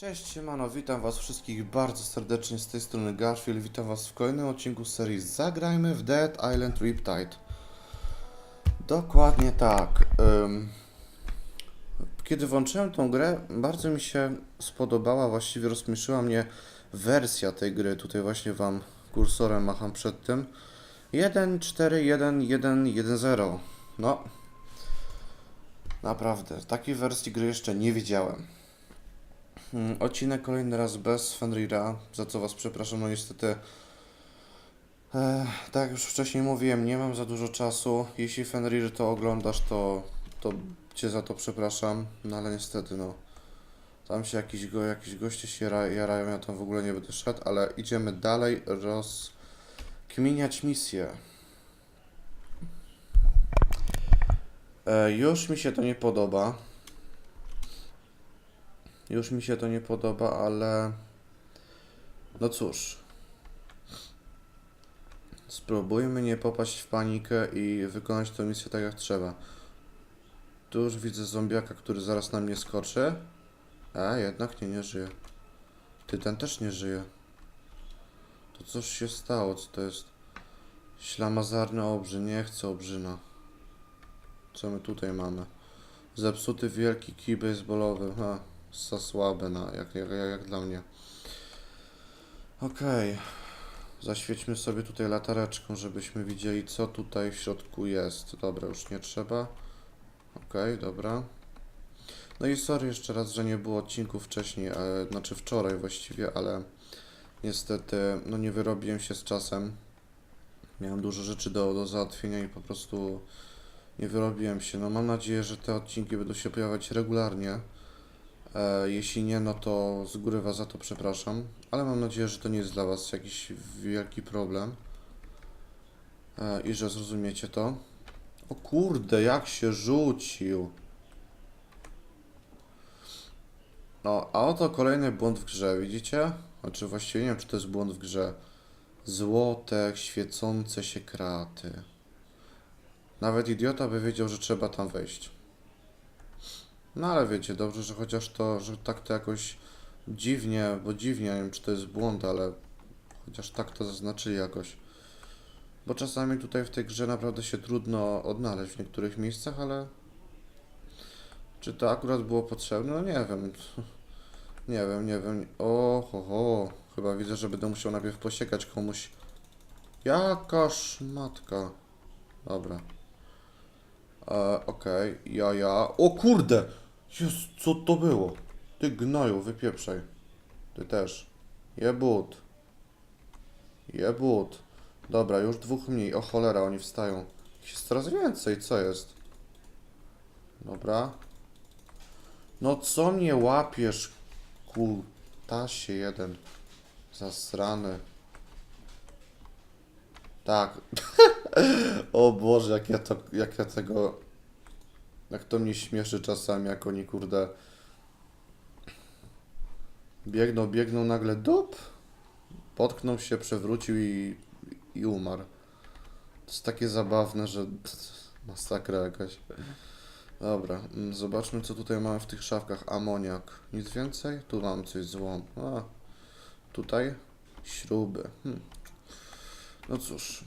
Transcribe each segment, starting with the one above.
Cześć, siemano, witam was wszystkich bardzo serdecznie z tej strony Garfield. Witam was w kolejnym odcinku serii Zagrajmy w Dead Island Riptide. Dokładnie tak. Kiedy włączyłem tą grę, bardzo mi się spodobała, właściwie rozśmieszyła mnie wersja tej gry. Tutaj właśnie wam kursorem macham przed tym. 1.4.1.1.1.0 No, naprawdę, takiej wersji gry jeszcze nie widziałem. Mm, Odcinek kolejny raz bez Fenrira, za co Was przepraszam, no niestety. E, tak jak już wcześniej mówiłem, nie mam za dużo czasu. Jeśli Fenrir to oglądasz, to, to Cię za to przepraszam, no ale niestety, no. Tam się jakiś, go, jakiś goście się jara- jarają, ja tam w ogóle nie będę szedł, ale idziemy dalej rozkminiać misję. E, już mi się to nie podoba. Już mi się to nie podoba, ale no cóż. Spróbujmy nie popaść w panikę i wykonać tę misję tak jak trzeba. Tu już widzę zombiaka, który zaraz na mnie skoczy. A, jednak nie, nie żyje. Ty, ten też nie żyje. To coś się stało, co to jest? Ślamazarny obrzyn, nie chcę obrzyna. Co my tutaj mamy? Zepsuty wielki kij baseballowy. Ha, za słabe na, jak, jak, jak, jak dla mnie. Okej. Zaświećmy sobie tutaj latareczką, żebyśmy widzieli, co tutaj w środku jest. Dobra, już nie trzeba. Okej, dobra. No i sorry jeszcze raz, że nie było odcinków wcześniej, ale, znaczy wczoraj właściwie, ale niestety no nie wyrobiłem się z czasem. Miałem dużo rzeczy do, do załatwienia i po prostu nie wyrobiłem się. No mam nadzieję, że te odcinki będą się pojawiać regularnie. E, jeśli nie, no to z góry Was za to przepraszam, ale mam nadzieję, że to nie jest dla Was jakiś wielki problem e, i że zrozumiecie to. O kurde, jak się rzucił! No, a oto kolejny błąd w grze, widzicie? Znaczy właściwie nie wiem, czy to jest błąd w grze. Złote, świecące się kraty. Nawet idiota by wiedział, że trzeba tam wejść. No ale wiecie, dobrze, że chociaż to, że tak to jakoś dziwnie, bo dziwnie, nie wiem czy to jest błąd, ale chociaż tak to zaznaczyli jakoś. Bo czasami tutaj w tej grze naprawdę się trudno odnaleźć w niektórych miejscach, ale czy to akurat było potrzebne? No nie wiem. Nie wiem, nie wiem. O, ho, ho. Chyba widzę, że będę musiał najpierw posiekać komuś. Jakaż matka. Dobra. E, Okej, ja, ja. O kurde! Jezu, co to było? Ty gnoju, wypieprzaj. Ty też. Jebut. Jebut. Dobra, już dwóch mniej. O cholera, oni wstają. Jest coraz więcej, co jest? Dobra. No co mnie łapiesz, kutasie jeden. Zasrany. Tak. o Boże, jak ja to, jak ja tego, jak to mnie śmieszy czasami, jak oni kurde biegną, biegną nagle dup, potknął się, przewrócił i, i umarł. To jest takie zabawne, że masakra jakaś. Dobra, mm, zobaczmy co tutaj mamy w tych szafkach. Amoniak. Nic więcej? Tu mam coś złom. A, tutaj śruby. Hmm. No cóż,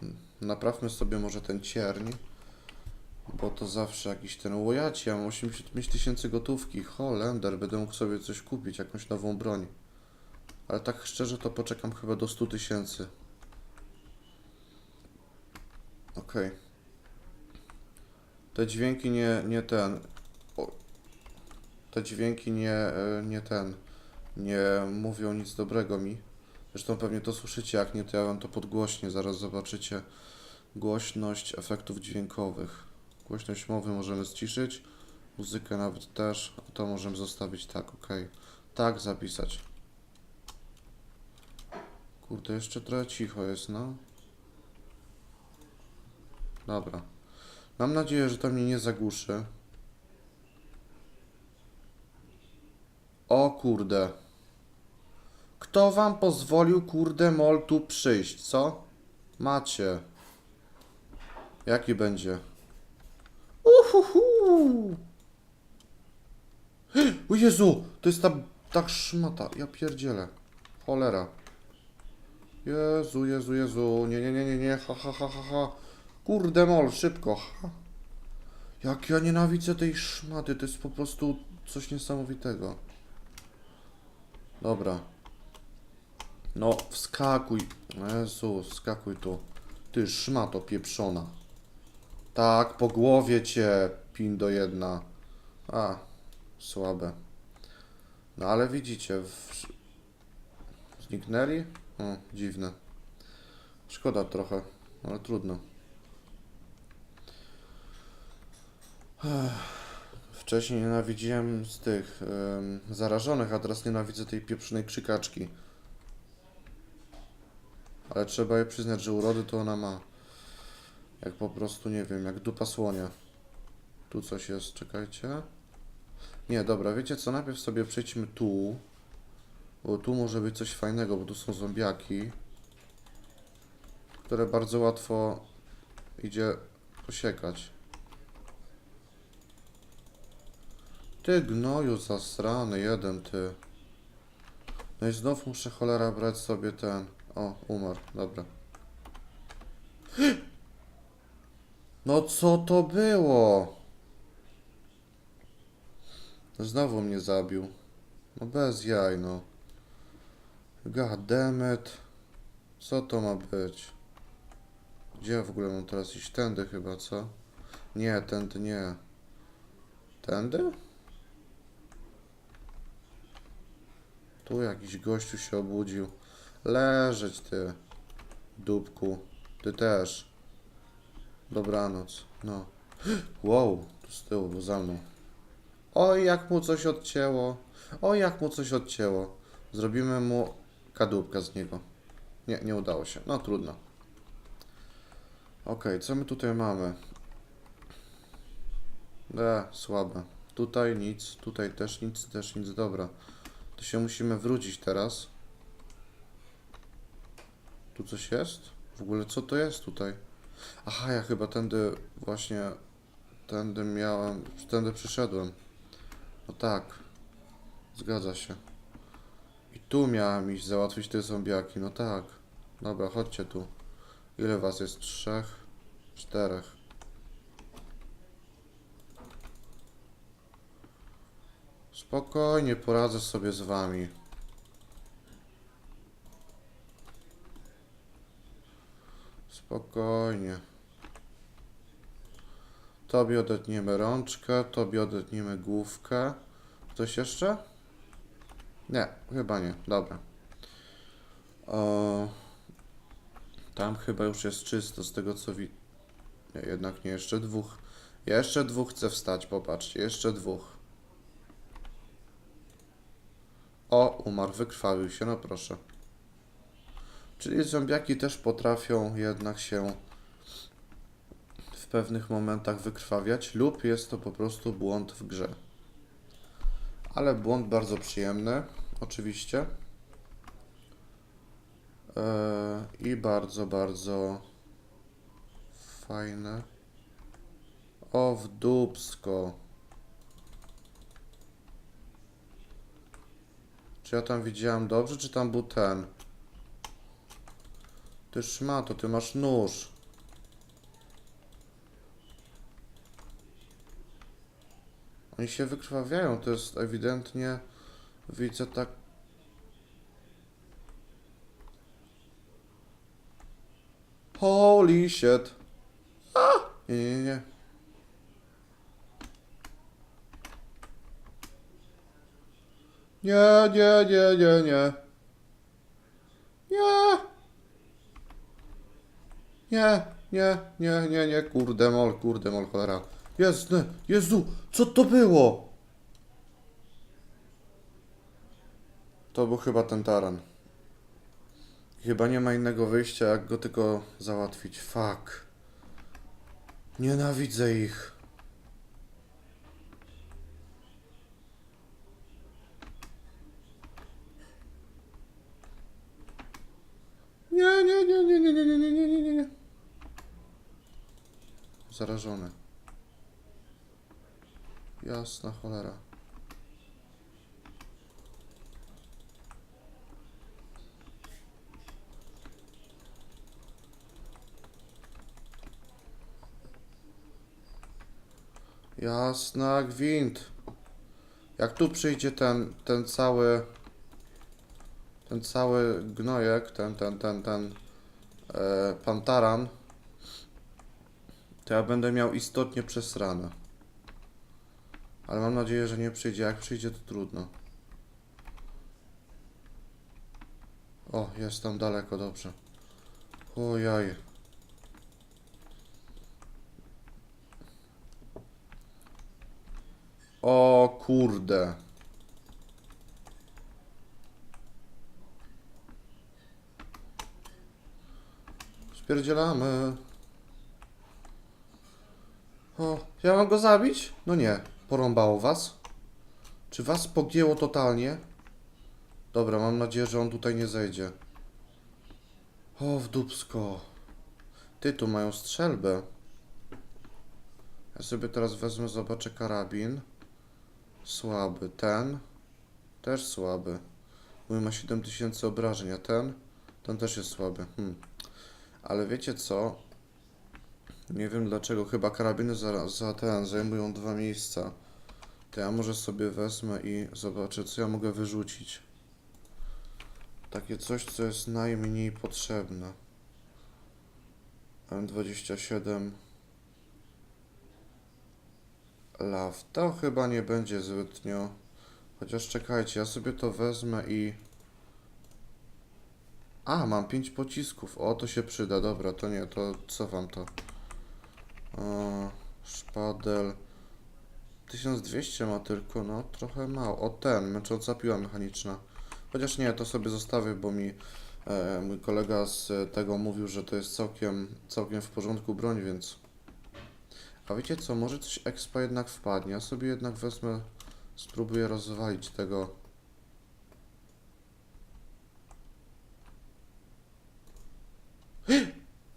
hmm, naprawmy sobie może ten cierń, bo to zawsze jakiś ten łojaci. Ja mam 85 tysięcy gotówki. Holender, będę mógł sobie coś kupić, jakąś nową broń. Ale tak szczerze to poczekam chyba do 100 tysięcy. Okej. Te dźwięki nie, nie ten. O. Te dźwięki nie, e, nie ten. Nie mówią nic dobrego mi. Zresztą pewnie to słyszycie, jak nie, to ja wam to podgłośnie. Zaraz zobaczycie głośność efektów dźwiękowych. Głośność mowy możemy ściszyć, muzykę nawet też, to możemy zostawić tak, ok. Tak, zapisać. Kurde, jeszcze trochę cicho jest, no. Dobra. Mam nadzieję, że to mnie nie zagłuszy. O kurde. Kto wam pozwolił, kurde, mol tu przyjść, co? Macie. Jaki będzie? Uhuhu! O Jezu, to jest ta tak szmata, ja pierdzielę. Cholera. Jezu, Jezu, Jezu, nie, nie, nie, nie, nie, ha, ha, ha, ha, ha. Kurde mol, szybko, ha. Jak ja nienawidzę tej szmaty, to jest po prostu coś niesamowitego. Dobra. No, wskakuj. Jezu, wskakuj tu. Ty szmato pieprzona. Tak, po głowie cię, pindo jedna. A, słabe. No ale widzicie, w... zniknęli? O, dziwne. Szkoda trochę, ale trudno. Wcześniej nienawidziłem z tych zarażonych, a teraz nienawidzę tej pieprzonej krzykaczki. Ale trzeba jej przyznać, że urody to ona ma. Jak po prostu, nie wiem, jak dupa słonia. Tu coś jest, czekajcie. Nie, dobra, wiecie co, najpierw sobie przejdźmy tu. Bo tu może być coś fajnego, bo tu są zombiaki. Które bardzo łatwo idzie posiekać. Ty gnoju zasrany, jeden ty. No i znów muszę cholera brać sobie ten. O, umarł, dobra. No co to było? Znowu mnie zabił. No bez jaj, no. God damn it. Co to ma być? Gdzie w ogóle mam teraz iść? Tędy chyba, co? Nie, tędy nie. Tędy? Tu jakiś gościu się obudził. Leżeć ty, dupku. Ty też. Dobranoc. No. Wow, tu z tyłu, był za mną. Oj, jak mu coś odcięło. Oj, jak mu coś odcięło. Zrobimy mu kadłubka z niego. Nie, nie udało się. No trudno. Okej, co my tutaj mamy? E, słabe. Tutaj nic, tutaj też nic, też nic. Dobra. To się musimy wrócić teraz. Tu coś jest? W ogóle co to jest tutaj? Aha, ja chyba tędy właśnie, tędy miałem, tędy przyszedłem. No tak, zgadza się. I tu miałem iść załatwić te zombiaki, no tak. Dobra, chodźcie tu. Ile was jest? Trzech? Czterech. Spokojnie, poradzę sobie z wami. Spokojnie. Tobie odetniemy rączkę, tobie odetniemy główkę. Ktoś jeszcze? Nie, chyba nie. Dobra. O, tam chyba już jest czysto z tego co wi... Nie, jednak nie, jeszcze dwóch. Jeszcze dwóch chce wstać, popatrzcie, jeszcze dwóch. O, umarł, wykrwawił się, no proszę. Czyli zombiaki też potrafią jednak się w pewnych momentach wykrwawiać, lub jest to po prostu błąd w grze. Ale błąd bardzo przyjemny, oczywiście. Eee, I bardzo, bardzo fajne. O, w dupsko. Czy ja tam widziałem dobrze, czy tam był ten? Ty szmato, ty masz nóż. Oni się wykrwawiają, to jest ewidentnie, widzę tak... Holy shit. A! Nie, nie, nie. Nie, nie, nie, nie, nie. Nie, nie, nie, nie, nie, kurde mol, kurde mol, cholera. Jasne, Jezu, co to było? To był chyba ten taran. Chyba nie ma innego wyjścia, jak go tylko załatwić. Fuck. Nienawidzę ich. zarażony. Jasna cholera. Jasna gwint. Jak tu przyjdzie ten, ten cały, ten cały gnojek, ten, ten, ten, ten, e, pantaran, to ja będę miał istotnie przesrane. Ale mam nadzieję, że nie przyjdzie. Jak przyjdzie, to trudno. O, jest tam daleko, dobrze. Ojaj. O kurde. Spierdzielamy. O, ja mam go zabić? No nie. Porąbało was? Czy was pogięło totalnie? Dobra, mam nadzieję, że on tutaj nie zejdzie. O, w dupsko. Ty, tu mają strzelbę. Ja sobie teraz wezmę, zobaczę karabin. Słaby. Ten. Też słaby. Mój ma 7000 obrażeń, a ten? Ten też jest słaby. Hmm. Ale wiecie co? Nie wiem dlaczego. Chyba karabiny za, za ten zajmują dwa miejsca. To ja może sobie wezmę i zobaczę, co ja mogę wyrzucić. Takie coś, co jest najmniej potrzebne. M27 Love. To chyba nie będzie zbytnio. Chociaż czekajcie, ja sobie to wezmę i. A, mam 5 pocisków. O, to się przyda. Dobra, to nie, to cofam to. O, szpadel. 1200 ma tylko, no trochę mało. O, ten, męcząca piła mechaniczna. Chociaż nie, to sobie zostawię, bo mi e, mój kolega z tego mówił, że to jest całkiem, całkiem w porządku broń, więc. A wiecie co, może coś expa jednak wpadnie. Ja sobie jednak wezmę, spróbuję rozwalić tego.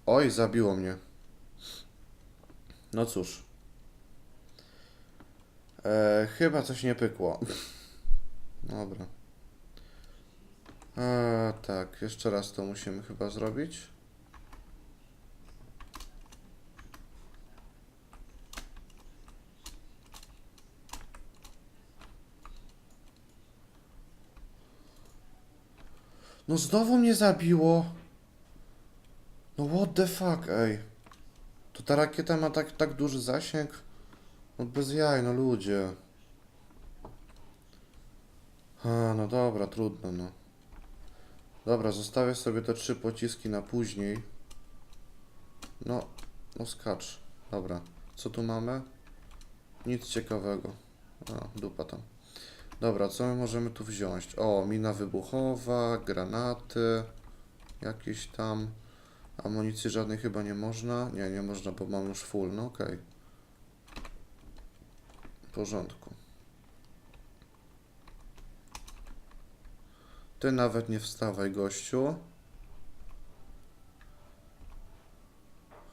Oj, zabiło mnie. No cóż. E, chyba coś nie pykło. Dobra. E, tak, jeszcze raz to musimy chyba zrobić. No znowu mnie zabiło. No what the fuck, ej. To ta rakieta ma tak, tak duży zasięg? No bez jaj, no ludzie. A, no dobra, trudno, no. Dobra, zostawię sobie te trzy pociski na później. No, no skacz. Dobra, co tu mamy? Nic ciekawego. A, dupa tam. Dobra, co my możemy tu wziąć? O, mina wybuchowa, granaty, jakieś tam. Amunicji żadnej chyba nie można. Nie, nie można, bo mam już full. No okej. W porządku. Ty nawet nie wstawaj, gościu.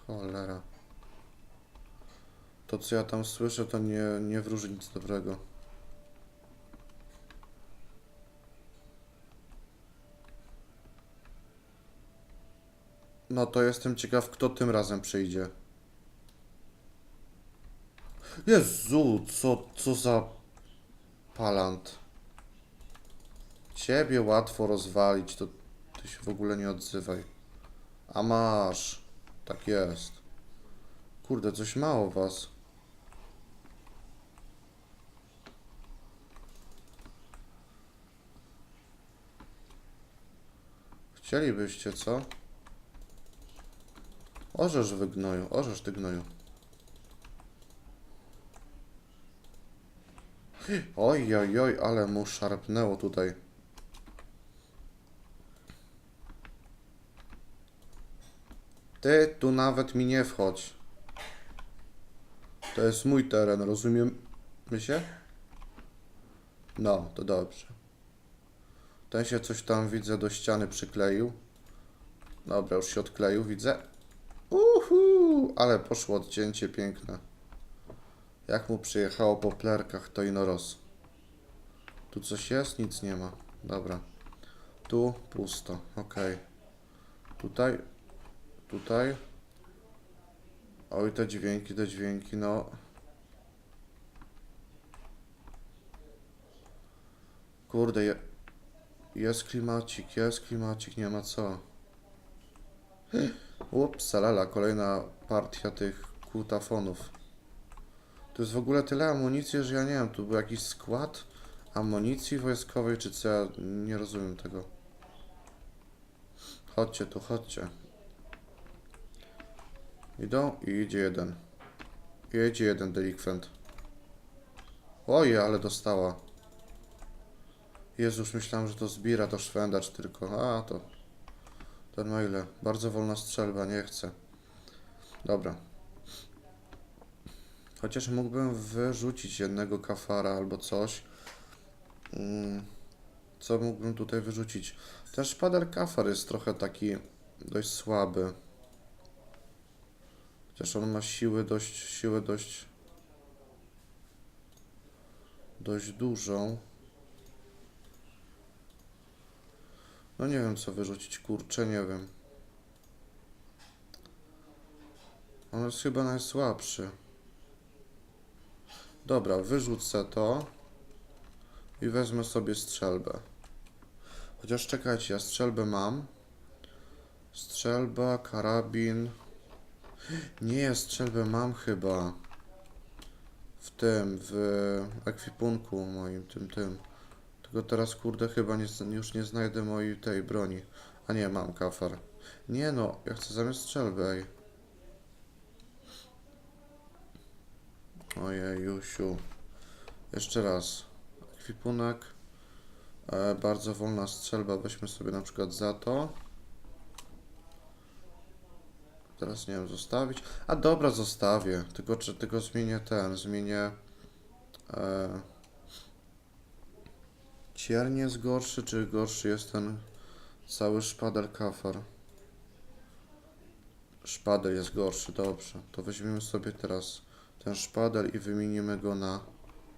Cholera. To, co ja tam słyszę, to nie, nie wróży nic dobrego. No to jestem ciekaw, kto tym razem przyjdzie. Jezu, co, co za palant. Ciebie łatwo rozwalić, to ty się w ogóle nie odzywaj. A masz. Tak jest. Kurde, coś mało was. Chcielibyście, co? Orzesz wy gnoju, orzesz ty gnoju. Oj, oj, oj, ale mu szarpnęło tutaj. Ty tu nawet mi nie wchodź. To jest mój teren, rozumiem? My się? No, to dobrze. Ten się coś tam widzę do ściany przykleił. Dobra, już się odkleił, widzę. Uhu, ale poszło odcięcie piękne. Jak mu przyjechało po plerkach, to inoros. Tu coś jest? Nic nie ma. Dobra. Tu pusto, ok. Tutaj, tutaj. Oj, te dźwięki, te dźwięki, no. Kurde, je, jest klimacik, jest klimacik, nie ma co. Ups, salala, kolejna partia tych kutafonów. Tu jest w ogóle tyle amunicji, że ja nie wiem, tu był jakiś skład amunicji wojskowej, czy co, ja nie rozumiem tego. Chodźcie tu, chodźcie. Idą i idzie jeden. Jedzie jeden delikwent. Oje, ale dostała. Jezus, myślałem, że to zbira, to szwendacz tylko. A, to... Ten ma ile? Bardzo wolna strzelba, nie chcę. Dobra. Chociaż mógłbym wyrzucić jednego kafara albo coś. Mm, Co mógłbym tutaj wyrzucić? Ten szpader kafar jest trochę taki dość słaby. Chociaż on ma siły dość, siłę dość, dość dużą. No nie wiem co wyrzucić, kurczę, nie wiem. On jest chyba najsłabszy. Dobra, wyrzucę to i wezmę sobie strzelbę. Chociaż czekajcie, ja strzelbę mam. Strzelba, karabin. Nie, strzelbę mam chyba. W tym, w ekwipunku moim, tym, tym. Tylko teraz, kurde, chyba nie, już nie znajdę mojej tej broni. A nie, mam kafar. Nie no, ja chcę zamiast strzelby, ej. Ojej, Jusiu. Jeszcze raz. Ekwipunek. E, bardzo wolna strzelba, weźmy sobie na przykład za to. Teraz nie wiem, zostawić. A dobra, zostawię. Tylko, czy, tylko zmienię ten, zmienię. E, cierń jest gorszy, czy gorszy jest ten cały szpader kafar? Szpader jest gorszy, dobrze. To weźmiemy sobie teraz ten szpader i wymienimy go na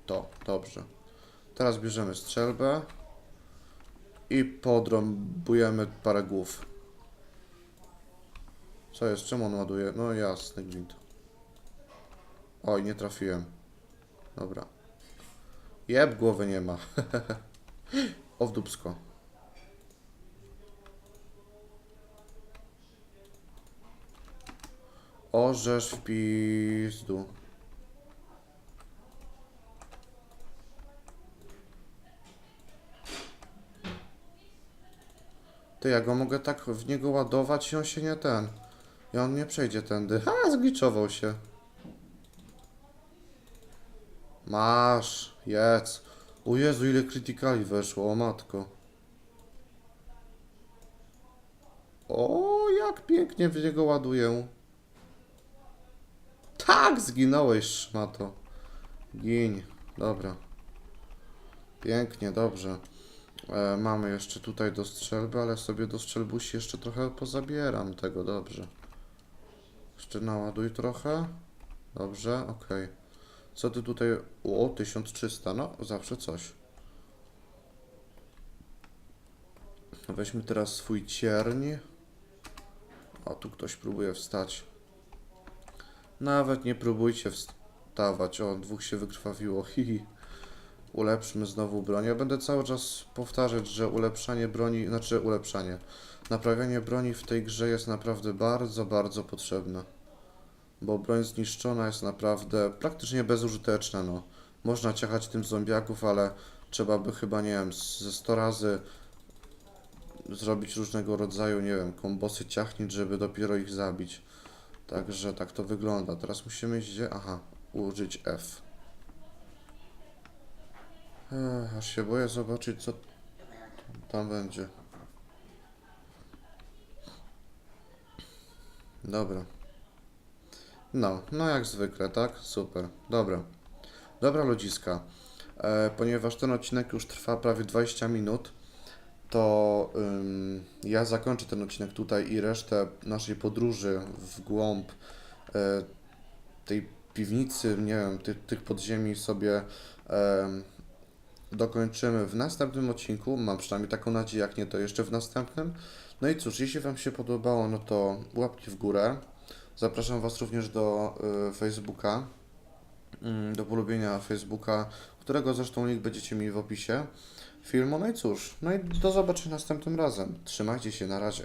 to. Dobrze. Teraz bierzemy strzelbę i podrąbujemy parę głów. Co jest? Czemu on ładuje? No jasny gwint. Oj, nie trafiłem. Dobra. Jeb, głowy nie ma. o w dupsko. Orzesz w pizdu. Ty, ja go mogę tak w niego ładować i on się nie ten. I on nie przejdzie tędy. Ha, zgliczował się. Masz, jedz. O Jezu, ile krytykali weszło, o matko. O, jak pięknie w niego ładuję. Tak, zginąłeś, szmato. Gin, dobra. Pięknie, dobrze. E, mamy jeszcze tutaj do strzelby, ale sobie do strzelbusi jeszcze trochę pozabieram tego, dobrze. Jeszcze naładuj trochę. Dobrze, okej. Co ty tutaj... O, 1300, no zawsze coś. Weźmy teraz swój cierń. O, tu ktoś próbuje wstać. Nawet nie próbujcie wstawać. O, dwóch się wykrwawiło. Hihi. Ulepszmy znowu broń. Ja będę cały czas powtarzać, że ulepszanie broni, znaczy ulepszanie. Naprawianie broni w tej grze jest naprawdę bardzo, bardzo potrzebne. Bo broń zniszczona jest naprawdę praktycznie bezużyteczna, no. Można ciachać tym zombiaków, ale trzeba by chyba, nie wiem, ze 100 razy zrobić różnego rodzaju, nie wiem, kombosy ciachnić, żeby dopiero ich zabić. Także tak to wygląda. Teraz musimy iść gdzie? Aha, użyć F. Ech, aż się boję zobaczyć, co tam będzie. Dobra. No, no jak zwykle, tak? Super. Dobra. Dobra, ludziska. E, ponieważ ten odcinek już trwa prawie 20 minut, to ym, ja zakończę ten odcinek tutaj i resztę naszej podróży w głąb e, tej piwnicy, nie wiem, tych, tych podziemi sobie dokończymy w następnym odcinku. Mam przynajmniej taką nadzieję, jak nie to jeszcze w następnym. No i cóż, jeśli Wam się podobało, no to łapki w górę. Zapraszam Was również do y, Facebooka, mm, do polubienia Facebooka, którego zresztą link będziecie mieli w opisie filmu. No i cóż, no i do zobaczenia następnym razem. Trzymajcie się, na razie.